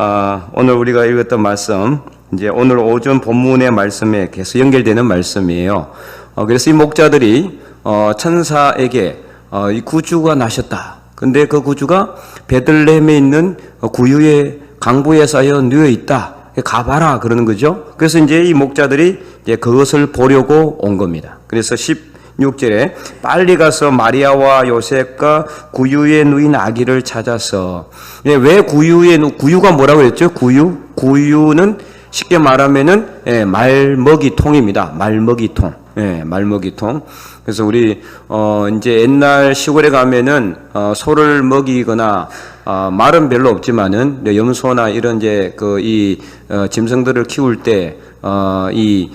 아, 오늘 우리가 읽었던 말씀, 이제 오늘 오전 본문의 말씀에 계속 연결되는 말씀이에요. 어, 그래서 이 목자들이 어, 천사에게 어, 이 구주가 나셨다. 근데 그 구주가 베들레헴에 있는 구유의 강부에 쌓여 누워 있다. 가봐라 그러는 거죠. 그래서 이제 이 목자들이 이제 그것을 보려고 온 겁니다. 그래서 16절에 빨리 가서 마리아와 요셉과 구유에 누인 아기를 찾아서 예, 왜 구유에 누 구유가 뭐라고 그랬죠? 구유 구유는 쉽게 말하면은 예, 말먹이통입니다. 말먹이통. 예, 말먹이통. 그래서 우리 어 이제 옛날 시골에 가면은 어 소를 먹이거나 어 말은 별로 없지만은 염소나 이런 이제 그 이 어, 짐승들을 키울 때어이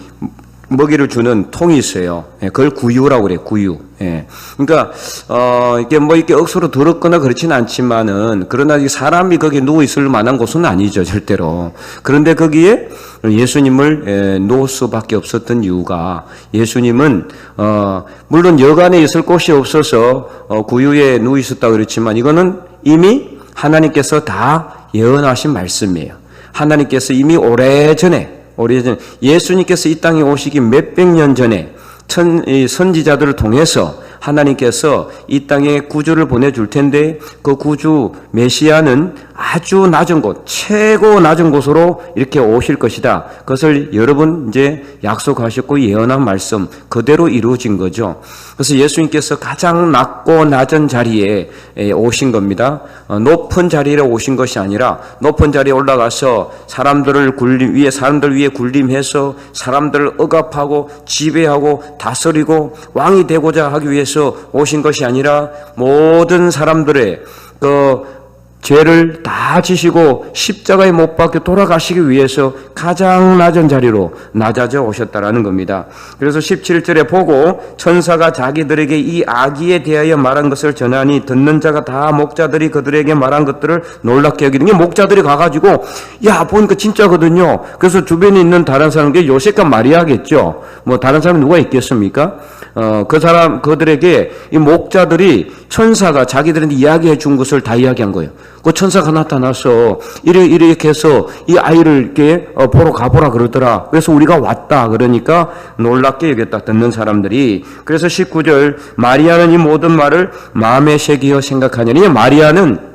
먹이를 주는 통이 있어요. 예, 그걸 구유라고 그래, 구유. 예. 그러니까, 어, 이게 뭐 이렇게 억수로 더럽거나 그렇지는 않지만은, 그러나 사람이 거기에 누워 있을 만한 곳은 아니죠, 절대로. 그런데 거기에 예수님을 예, 놓을 수밖에 없었던 이유가, 예수님은, 어, 물론 여간에 있을 곳이 없어서, 어, 구유에 누워 있었다 그렇지만, 이거는 이미 하나님께서 다 예언하신 말씀이에요. 하나님께서 이미 오래 전에, 오래전 예수님께서 이 땅에 오시기 몇백 년 전에 천, 선지자들을 통해서 하나님께서 이 땅에 구주를 보내줄 텐데 그 구주 메시아는 아주 낮은 곳, 최고 낮은 곳으로 이렇게 오실 것이다. 그것을 여러분 이제 약속하셨고 예언한 말씀 그대로 이루어진 거죠. 그래서 예수님께서 가장 낮고 낮은 자리에 오신 겁니다. 어, 높은 자리에 오신 것이 아니라 높은 자리에 올라가서 사람들을 굴림 위에 사람들 위에 굴림해서 사람들을 억압하고 지배하고 다스리고 왕이 되고자 하기 위해서 오신 것이 아니라 모든 사람들의 그 죄를 다 지시고 십자가에 못 박혀 돌아가시기 위해서 가장 낮은 자리로 낮아져 오셨다라는 겁니다. 그래서 17절에 보고 천사가 자기들에게 이 아기에 대하여 말한 것을 전하니 듣는 자가 다 목자들이 그들에게 말한 것들을 놀랍게 여기는 게 목자들이 가가지고 야 보니까 진짜거든요. 그래서 주변에 있는 다른 사람께 요셉과 마리아겠죠. 뭐 다른 사람 누가 있겠습니까? 어, 그 사람, 그들에게 이 목자들이 천사가 자기들한테 이야기해 준 것을 다 이야기한 거예요. 그 천사가 나타나서 이래, 이렇게 해서 이 아이를 이렇게 어, 보러 가보라 그러더라. 그래서 우리가 왔다. 그러니까 놀랍게 여겼다. 듣는 사람들이. 그래서 19절, 마리아는 이 모든 말을 마음에 새기어 생각하냐니 마리아는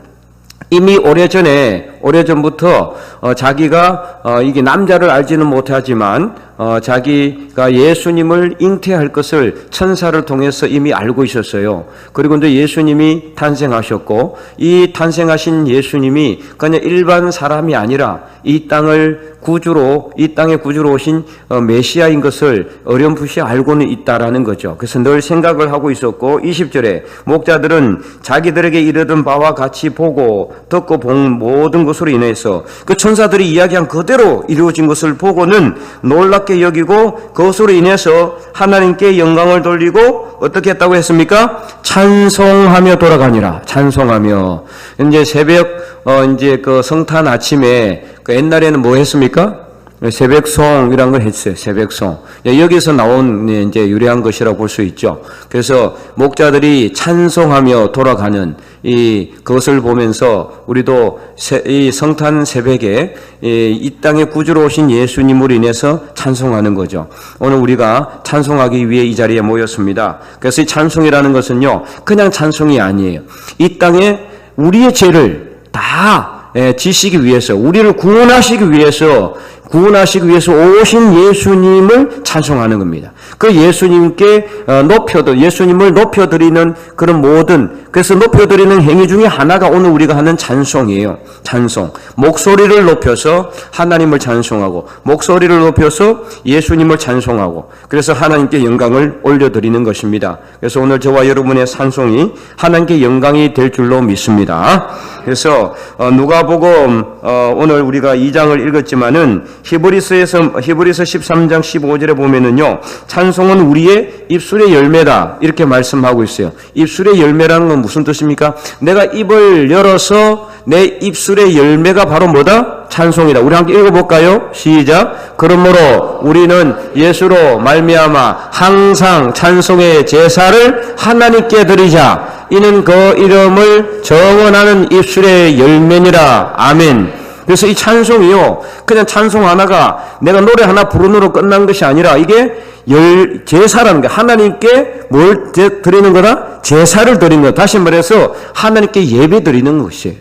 이미 오래전에 오래전부터 어, 자기가 어, 이게 남자를 알지는 못하지만 어, 자기가 예수님을 잉태할 것을 천사를 통해서 이미 알고 있었어요. 그리고 이제 예수님이 탄생하셨고 이 탄생하신 예수님이 그냥 일반 사람이 아니라 이 땅을 구주로 이 땅에 구주로 오신 어, 메시아인 것을 어렴풋이 알고는 있다라는 거죠. 그래서 늘 생각을 하고 있었고 20절에 목자들은 자기들에게 이르던 바와 같이 보고 듣고 본 모든 것으로 인해서 그 천사들이 이야기한 그대로 이루어진 것을 보고는 놀랍 게 여기고 그것으로 인해서 하나님께 영광을 돌리고 어떻게 했다고 했습니까? 찬송하며 돌아가니라. 찬송하며 이제 새벽 어 이제 그 성탄 아침에 그 옛날에는 뭐 했습니까? 새벽송이란 걸 했어요. 새벽송. 예, 여기서 나온 예, 이제 유래한 것이라고 볼 수 있죠. 그래서 목자들이 찬송하며 돌아가는 이 그것을 보면서 우리도 이 성탄 새벽에 이 땅에 구주로 오신 예수님으로 인해서 찬송하는 거죠. 오늘 우리가 찬송하기 위해 이 자리에 모였습니다. 그래서 이 찬송이라는 것은요, 그냥 찬송이 아니에요. 이 땅에 우리의 죄를 다 예, 지시기 위해서 우리를 구원하시기 위해서 구원하시기 위해서 오신 예수님을 찬송하는 겁니다. 그 예수님께 어, 높여도 예수님을 높여드리는 그런 모든 그래서 높여드리는 행위 중에 하나가 오늘 우리가 하는 찬송이에요. 찬송. 목소리를 높여서 하나님을 찬송하고 목소리를 높여서 예수님을 찬송하고 그래서 하나님께 영광을 올려드리는 것입니다. 그래서 오늘 저와 여러분의 찬송이 하나님께 영광이 될 줄로 믿습니다. 그래서 어, 누가복음 어, 오늘 우리가 2장을 읽었지만은 히브리서에서 히브리서 13장 15절에 보면은요. 찬송은 우리의 입술의 열매다. 이렇게 말씀하고 있어요. 입술의 열매라는 건 무슨 뜻입니까? 내가 입을 열어서 내 입술의 열매가 바로 뭐다? 찬송이다. 우리 함께 읽어볼까요? 시작. 그러므로 우리는 예수로 말미암아 항상 찬송의 제사를 하나님께 드리자. 이는 그 이름을 정언하는 입술의 열매니라. 아멘. 그래서 이 찬송이요, 그냥 찬송 하나가 내가 노래 하나 부르느로 끝난 것이 아니라 이게 열, 제사라는 게 하나님께 뭘 제- 드리는 거다? 제사를 드리는 거. 다시 말해서 하나님께 예배 드리는 것이에요.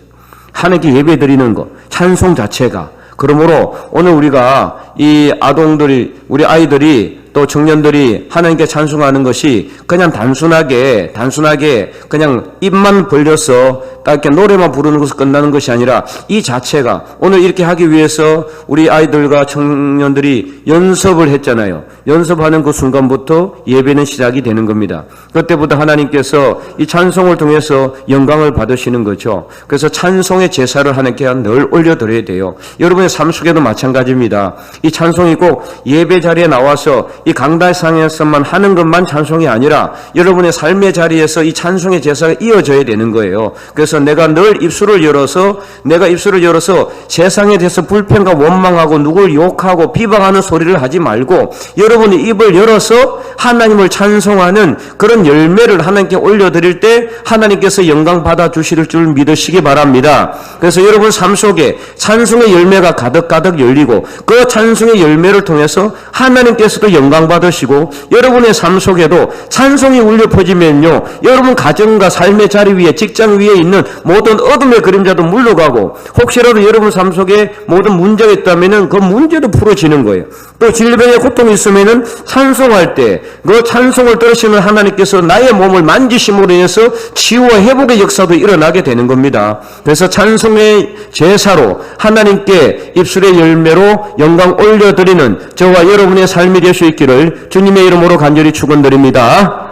하나님께 예배 드리는 것. 찬송 자체가. 그러므로 오늘 우리가 이 아동들이, 우리 아이들이 또 청년들이 하나님께 찬송하는 것이 그냥 단순하게, 단순하게 그냥 입만 벌려서 딱 이렇게 노래만 부르는 것으로 끝나는 것이 아니라 이 자체가 오늘 이렇게 하기 위해서 우리 아이들과 청년들이 연습을 했잖아요. 연습하는 그 순간부터 예배는 시작이 되는 겁니다. 그때부터 하나님께서 이 찬송을 통해서 영광을 받으시는 거죠. 그래서 찬송의 제사를 하나님께 늘 올려드려야 돼요. 여러분의 삶 속에도 마찬가지입니다. 이 찬송이 꼭 예배 자리에 나와서 이 강단상에서만 하는 것만 찬송이 아니라 여러분의 삶의 자리에서 이 찬송의 제사가 이어져야 되는 거예요. 그래서 내가 늘 입술을 열어서 내가 입술을 열어서 세상에 대해서 불평과 원망하고 누굴 욕하고 비방하는 소리를 하지 말고 여러분이 입을 열어서 하나님을 찬송하는 그런 열매를 하나님께 올려드릴 때 하나님께서 영광 받아 주실 줄 믿으시기 바랍니다. 그래서 여러분 삶 속에 찬송의 열매가 가득가득 열리고 그 찬송의 열매를 통해서 하나님께서도 영광 받으시고 여러분의 삶 속에도 찬송이 울려 퍼지면요 여러분 가정과 삶의 자리 위에 직장 위에 있는 모든 어둠의 그림자도 물러가고 혹시라도 여러분 삶 속에 모든 문제가 있다면은 그 문제도 풀어지는 거예요. 또 질병의 고통이 있으면은 찬송할 때 그 찬송을 들으시는 하나님께서 나의 몸을 만지심으로 인해서 치유와 회복의 역사도 일어나게 되는 겁니다. 그래서 찬송의 제사로 하나님께 입술의 열매로 영광 올려드리는 저와 여러분의 삶이 될 수 있 기를 주님의 이름으로 간절히 축원드립니다.